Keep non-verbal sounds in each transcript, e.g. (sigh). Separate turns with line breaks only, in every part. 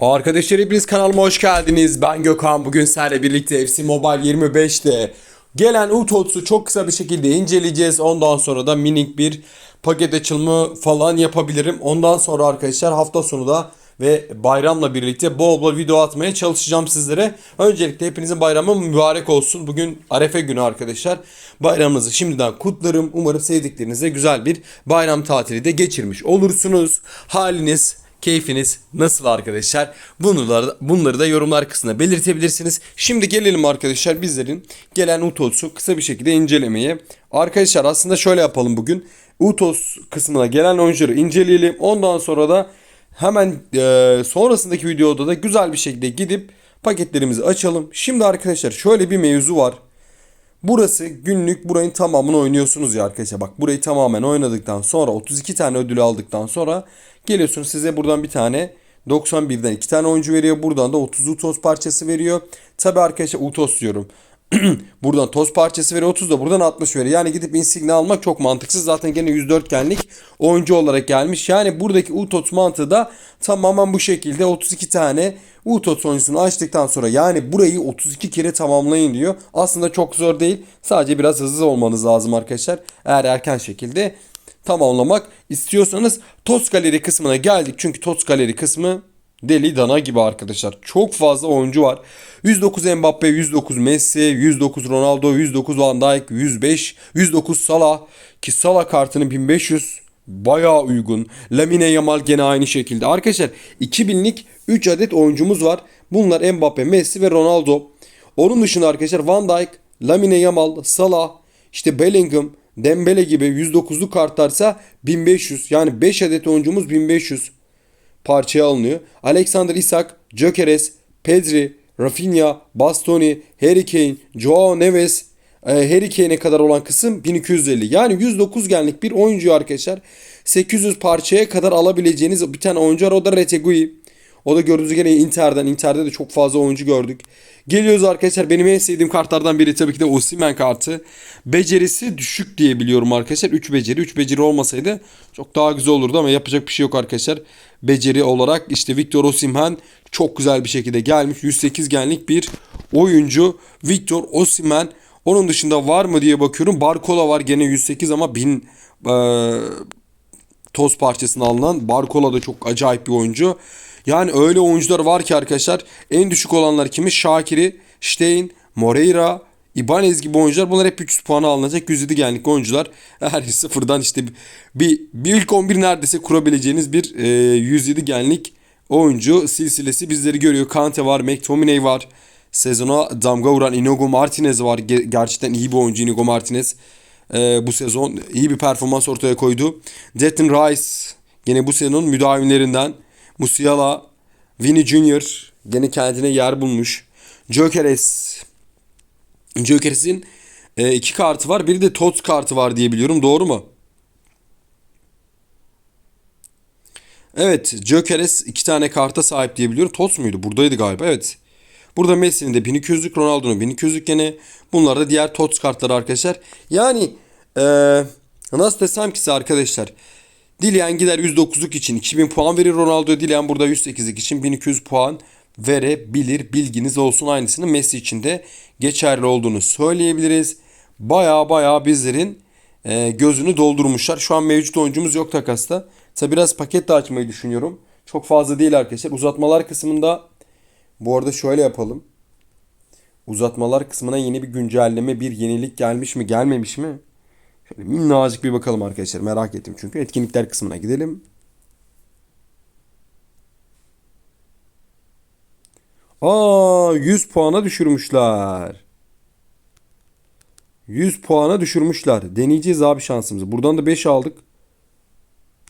Arkadaşlar hepiniz kanalıma hoş geldiniz. Ben Gökhan. Bugün sizlerle birlikte FC Mobile 25'te gelen UTOTS'u çok kısa bir şekilde inceleyeceğiz. Ondan sonra da minik bir paket açılımı falan yapabilirim. Ondan sonra arkadaşlar hafta sonu da ve bayramla birlikte bol bol video atmaya çalışacağım sizlere. Öncelikle hepinizin bayramı mübarek olsun. Bugün Arefe günü arkadaşlar. Bayramınızı şimdiden kutlarım. Umarım sevdiklerinizle güzel bir bayram tatili de geçirmiş olursunuz. Haliniz Keyfiniz nasıl arkadaşlar? Bunları, bunları da yorumlar kısmına belirtebilirsiniz. Şimdi gelelim arkadaşlar bizlerin gelen UTOS'u kısa bir şekilde incelemeye. Arkadaşlar aslında şöyle yapalım bugün. UTOS kısmına gelen oyuncuları inceleyelim. Ondan sonra da hemen e, sonrasındaki videoda da güzel bir şekilde gidip paketlerimizi açalım. Şimdi arkadaşlar şöyle bir mevzu var. Burası günlük burayın tamamını oynuyorsunuz ya arkadaşlar. Bak burayı tamamen oynadıktan sonra 32 tane ödülü aldıktan sonra geliyorsunuz size buradan bir tane 91'den 2 tane oyuncu veriyor. Buradan da 30 toz parçası veriyor. Tabi arkadaşlar utos diyorum. (clears throat) buradan toz parçası veriyor 30 da buradan 60 veriyor. Yani gidip insigne almak çok mantıksız. Zaten gene 104 genlik oyuncu olarak gelmiş. Yani buradaki utos mantığı da tamamen bu şekilde 32 tane utos oyuncusunu açtıktan sonra yani burayı 32 kere tamamlayın diyor. Aslında çok zor değil. Sadece biraz hızlı olmanız lazım arkadaşlar. Eğer erken şekilde tamamlamak istiyorsanız Toz Galeri kısmına geldik. Çünkü Toz Galeri kısmı deli dana gibi arkadaşlar. Çok fazla oyuncu var. 109 Mbappe, 109 Messi, 109 Ronaldo, 109 Van Dijk, 105, 109 Salah ki Salah kartının 1500 bayağı uygun. Lamine Yamal gene aynı şekilde. Arkadaşlar 2000'lik 3 adet oyuncumuz var. Bunlar Mbappe, Messi ve Ronaldo. Onun dışında arkadaşlar Van Dijk, Lamine Yamal, Salah, işte Bellingham, Dembele gibi 109'lu kartlarsa 1500. Yani 5 adet oyuncumuz 1500 parçaya alınıyor. Alexander Isak, Gyökeres, Pedri, Rafinha, Bastoni, Harry Kane, Joao Neves, e, Harry Kane'e kadar olan kısım 1250. Yani 109 genlik bir oyuncu arkadaşlar. 800 parçaya kadar alabileceğiniz bir tane oyuncu var. O da Retegui. O da gördüğünüz gibi Inter'den. Inter'de de çok fazla oyuncu gördük. Geliyoruz arkadaşlar. Benim en sevdiğim kartlardan biri tabii ki de Osimhen kartı. Becerisi düşük diye biliyorum arkadaşlar. 3 beceri. 3 beceri olmasaydı çok daha güzel olurdu ama yapacak bir şey yok arkadaşlar. Beceri olarak işte Victor Osimhen çok güzel bir şekilde gelmiş. 108 genlik bir oyuncu. Victor Osimhen. Onun dışında var mı diye bakıyorum. Barcola var gene 108 ama 1000 e, toz parçasını alınan. Barcola da çok acayip bir oyuncu. Yani öyle oyuncular var ki arkadaşlar en düşük olanlar kimi? Şakiri, Stein, Moreira, Ibanez gibi oyuncular bunlar hep 300 puanı alınacak 107 genlik oyuncular. Her (laughs) sıfırdan işte bir, bir ilk 11 neredeyse kurabileceğiniz bir e, 107 genlik oyuncu silsilesi bizleri görüyor. Kante var, McTominay var. Sezona damga vuran Inigo Martinez var. Gerçekten iyi bir oyuncu Inigo Martinez. E, bu sezon iyi bir performans ortaya koydu. Declan Rice yine bu sezonun müdavimlerinden. Musiala, Vini Junior gene kendine yer bulmuş. Jokeres. Jokeres'in e, iki kartı var. Biri de Tots kartı var diye biliyorum. Doğru mu? Evet. Jokeres iki tane karta sahip diye biliyorum. Tots muydu? Buradaydı galiba. Evet. Burada Messi'nin de 1200'lük Ronaldo'nun 1200'lük gene. Bunlar da diğer Tots kartları arkadaşlar. Yani ee, nasıl desem ki size arkadaşlar. Dileyen gider 109'luk için 2000 puan verir Ronaldo. Dileyen burada 108'lik için 1200 puan verebilir. Bilginiz olsun aynısını Messi için de geçerli olduğunu söyleyebiliriz. Baya baya bizlerin e, gözünü doldurmuşlar. Şu an mevcut oyuncumuz yok takasta. Tabi biraz paket de açmayı düşünüyorum. Çok fazla değil arkadaşlar. Uzatmalar kısmında bu arada şöyle yapalım. Uzatmalar kısmına yeni bir güncelleme, bir yenilik gelmiş mi, gelmemiş mi? Şöyle minnacık bir bakalım arkadaşlar. Merak ettim çünkü. Etkinlikler kısmına gidelim. Aa 100 puana düşürmüşler. 100 puana düşürmüşler. Deneyeceğiz abi şansımızı. Buradan da 5 aldık.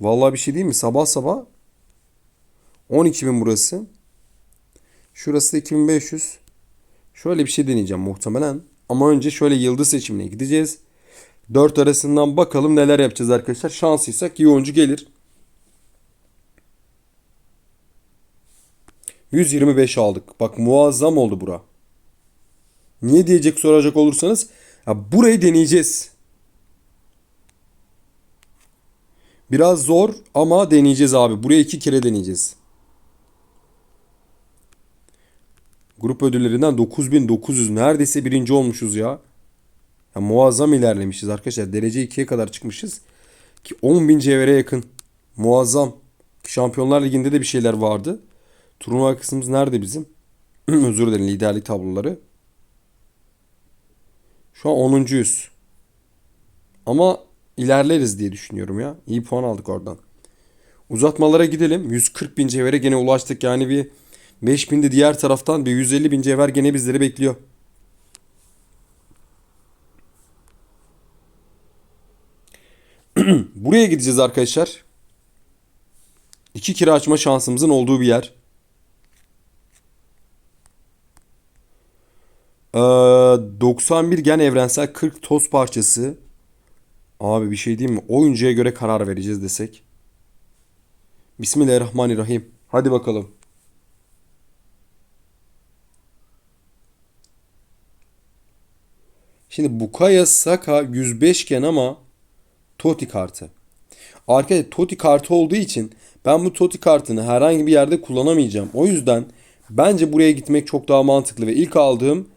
Vallahi bir şey değil mi? Sabah sabah 12.000 burası. Şurası da 2500. Şöyle bir şey deneyeceğim muhtemelen. Ama önce şöyle yıldız seçimine gideceğiz. 4 arasından bakalım neler yapacağız arkadaşlar. Şanslıysak iyi oyuncu gelir. 125 aldık. Bak muazzam oldu bura. Niye diyecek soracak olursanız ya burayı deneyeceğiz. Biraz zor ama deneyeceğiz abi. Buraya iki kere deneyeceğiz. Grup ödüllerinden 9900 neredeyse birinci olmuşuz ya. ya muazzam ilerlemişiz arkadaşlar. Derece 2'ye kadar çıkmışız. Ki 10.000 cevhere yakın. Muazzam. Şampiyonlar Ligi'nde de bir şeyler vardı. Turnuva kısmımız nerede bizim? (clears throat) Özür dilerim liderlik tabloları. Şu an 10.yüz. Ama ilerleriz diye düşünüyorum ya. İyi puan aldık oradan. Uzatmalara gidelim. 140 bin cevhere gene ulaştık. Yani bir 5000 de diğer taraftan bir 150 bin cevher gene bizleri bekliyor. (clears throat) Buraya gideceğiz arkadaşlar. İki kira açma şansımızın olduğu bir yer. Ee, 91 gen evrensel 40 toz parçası. Abi bir şey diyeyim mi? Oyuncuya göre karar vereceğiz desek. Bismillahirrahmanirrahim. Hadi bakalım. Şimdi Bukaya Saka 105 gen ama Toti kartı. Arkadaşlar Toti kartı olduğu için ben bu Toti kartını herhangi bir yerde kullanamayacağım. O yüzden bence buraya gitmek çok daha mantıklı ve ilk aldığım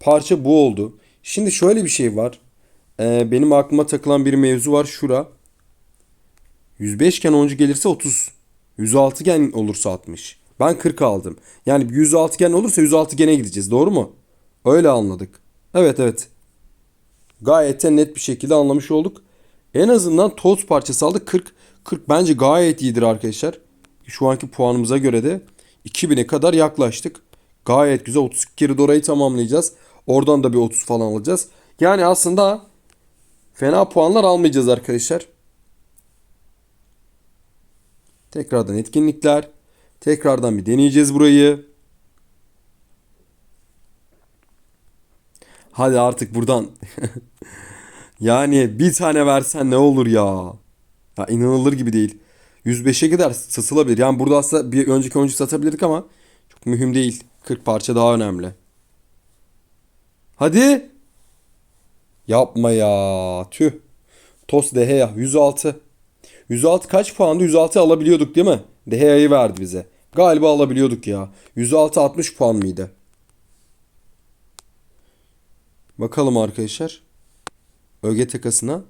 parça bu oldu. Şimdi şöyle bir şey var. Ee, benim aklıma takılan bir mevzu var şura. 105 gen oyuncu gelirse 30. 106 gen olursa 60. Ben 40 aldım. Yani 106 gen olursa 106 gene gideceğiz. Doğru mu? Öyle anladık. Evet evet. Gayet net bir şekilde anlamış olduk. En azından toz parçası aldık. 40. 40 bence gayet iyidir arkadaşlar. Şu anki puanımıza göre de 2000'e kadar yaklaştık. Gayet güzel. 32 kere orayı tamamlayacağız. Oradan da bir 30 falan alacağız. Yani aslında fena puanlar almayacağız arkadaşlar. Tekrardan etkinlikler. Tekrardan bir deneyeceğiz burayı. Hadi artık buradan. (laughs) yani bir tane versen ne olur ya. Ya inanılır gibi değil. 105'e kadar satılabilir. Yani burada aslında bir önceki oyuncu satabilirdik ama çok mühim değil. 40 parça daha önemli. Hadi. Yapma ya. Tüh. Tos Deheya 106. 106 kaç puandı? 106 alabiliyorduk değil mi? Deheya'yı verdi bize. Galiba alabiliyorduk ya. 106 60 puan mıydı? Bakalım arkadaşlar. Öge takasına.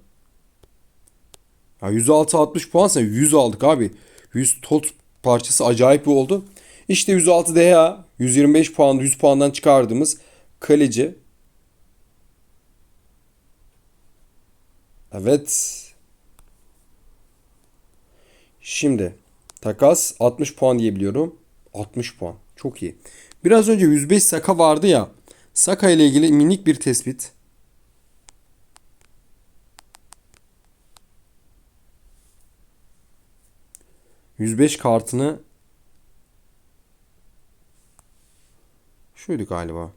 Ya 106 60 puansa 100 aldık abi. 100 tot parçası acayip bir oldu. İşte 106 DH 125 puan 100 puandan çıkardığımız kaleci. Evet. Şimdi takas 60 puan diyebiliyorum. 60 puan. Çok iyi. Biraz önce 105 Saka vardı ya. Saka ile ilgili minik bir tespit. ...105 kartını... Şuydu galiba.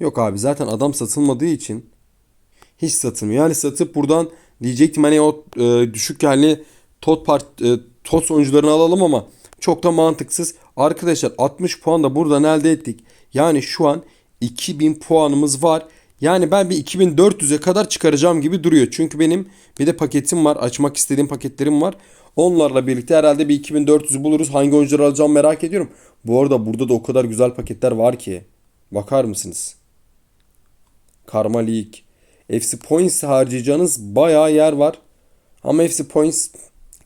Yok abi zaten adam satılmadığı için... ...hiç satılmıyor. Yani satıp buradan diyecektim hani o e, düşük yani tot part e, tot sonuçlarını alalım ama çok da mantıksız. Arkadaşlar 60 puan da buradan elde ettik. Yani şu an 2000 puanımız var. Yani ben bir 2400'e kadar çıkaracağım gibi duruyor. Çünkü benim bir de paketim var. Açmak istediğim paketlerim var. Onlarla birlikte herhalde bir 2400'ü buluruz. Hangi oyuncuları alacağım merak ediyorum. Bu arada burada da o kadar güzel paketler var ki. Bakar mısınız? Karma League. FC Points harcayacağınız bayağı yer var. Ama FC Points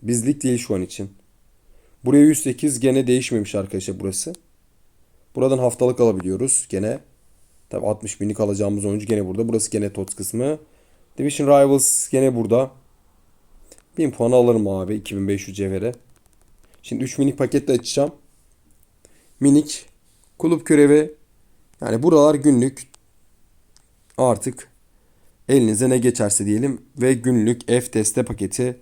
bizlik değil şu an için. Buraya 108 gene değişmemiş arkadaşlar burası. Buradan haftalık alabiliyoruz gene. Tabi 60 binlik alacağımız oyuncu gene burada. Burası gene TOTS kısmı. Division Rivals gene burada. 1000 puan alırım abi 2500 cevhere. Şimdi 3 minik paketle açacağım. Minik kulüp görevi yani buralar günlük artık elinize ne geçerse diyelim ve günlük F teste paketi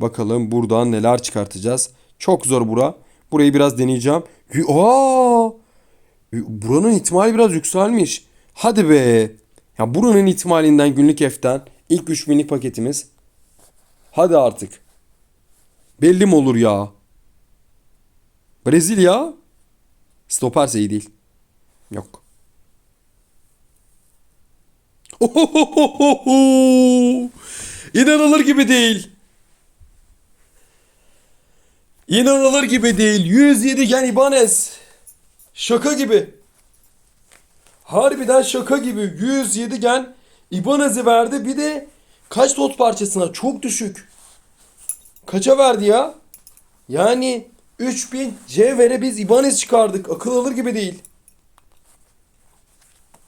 bakalım buradan neler çıkartacağız. Çok zor bura. Burayı biraz deneyeceğim. Aa! Buranın ihtimali biraz yükselmiş. Hadi be. Ya buranın ihtimalinden günlük F'ten ilk 3 minik paketimiz. Hadi artık. Belli mi olur ya? Brezilya. Stoperse iyi değil. Yok. İnanılır gibi değil. İnanılır gibi değil. 107 gen Ibanez. Şaka gibi. Harbiden şaka gibi 107 gen Ibanez'e verdi. Bir de kaç tot parçasına? Çok düşük. Kaça verdi ya? Yani 3000 cevhere biz Ibanez çıkardık. Akıl alır gibi değil.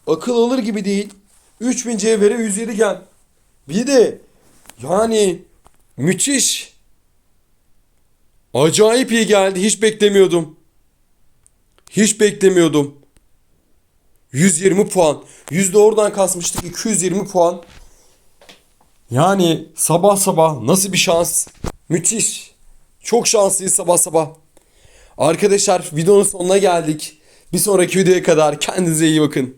Akıl alır gibi değil. 3000 cevhere 107 gen. Bir de yani müthiş. Acayip iyi geldi. Hiç beklemiyordum. Hiç beklemiyordum. 120 puan. Yüzde oradan kasmıştık. 220 puan. Yani sabah sabah nasıl bir şans. Müthiş. Çok şanslıyız sabah sabah. Arkadaşlar videonun sonuna geldik. Bir sonraki videoya kadar kendinize iyi bakın.